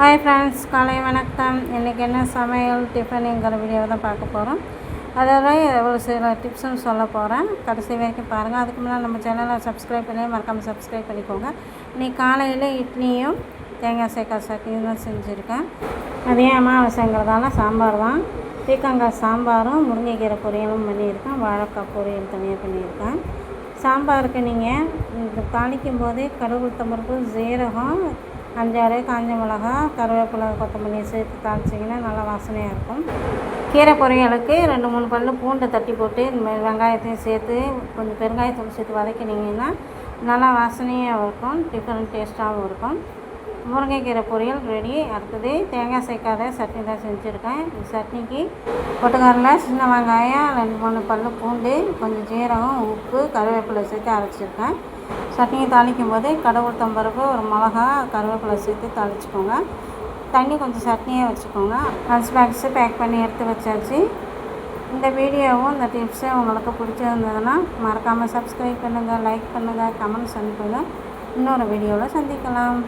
Hi friends காலை வணக்கம். இன்றைக்கி என்ன சமையல் டிஃபனுங்கிற வீடியோ தான் பார்க்க போகிறோம் அதெல்லாம் ஒரு சில டிப்ஸும் சொல்ல போகிறேன் கடைசி வரைக்கும் பாருங்கள் அதுக்கு முன்னாடி நம்ம சேனலை சப்ஸ்கிரைப் பண்ணி மறக்காமல் சப்ஸ்கிரைப் பண்ணிக்கோங்க. இன்றைக்கி காலையில் இட்லியும் தேங்காய் சேக்காய் சட்னியும் தான் செஞ்சுருக்கேன். அதே அமாவாசைங்கிறதால சாம்பார் தான். பீக்கங்காய் சாம்பாரும் முருங்கைக்கீரை பொரியலும் பண்ணியிருக்கேன். வாழைக்காய் பொரியல் தனியாக பண்ணியிருக்கேன். சாம்பாருக்கு நீங்கள் தாளிக்கும் போதே கடுகு உளுத்தம்பருப்பு ஜீரகம் அஞ்சாறு காஞ்ச மிளகா கருவேப்பிலை கொத்தமல்லி சேர்த்து தாளிச்சிங்கன்னா நல்லா வாசனையாக இருக்கும். கீரை பொரியலுக்கு ரெண்டு மூணு பல்லு பூண்டை தட்டி போட்டு இந்த மாதிரி வெங்காயத்தையும் சேர்த்து கொஞ்சம் பெருங்காயத்தூள் சேர்த்து வதக்கினீங்கன்னா நல்லா வாசனையாகவும் இருக்கும் டிஃப்ரெண்ட் டேஸ்ட்டாகவும் இருக்கும். முருங்கைக்கீரை பொரியல் ரெடி. அடுத்தது தேங்காய் சேர்க்காத சட்னி தான் செஞ்சுருக்கேன். இந்த சட்னிக்கு பொட்டுக்கடலை சின்ன வெங்காயம் ரெண்டு மூணு பல் பூண்டு கொஞ்சம் ஜீரகம் உப்பு கருவேப்பிலை சேர்த்து அரைச்சிருக்கேன். சட்னியை தாளிக்கும் போது கடவுள் பருப்பு ஒரு மிளகா கருவேப்பிலை சேர்த்து தாளிச்சுக்கோங்க. தண்ணி கொஞ்சம் சட்னியாக வச்சுக்கோங்க. லஞ்ச் பேக்ஸு பேக் பண்ணி எடுத்து வச்சாச்சு. இந்த வீடியோவும் இந்த டிப்ஸும் உங்களுக்கு பிடிச்சிருந்ததுன்னா மறக்காமல் சப்ஸ்கிரைப் பண்ணுங்கள் லைக் பண்ணுங்கள் கமெண்ட்ஸ் அனுப்புங்க இன்னொரு வீடியோவில் சந்திக்கலாம்.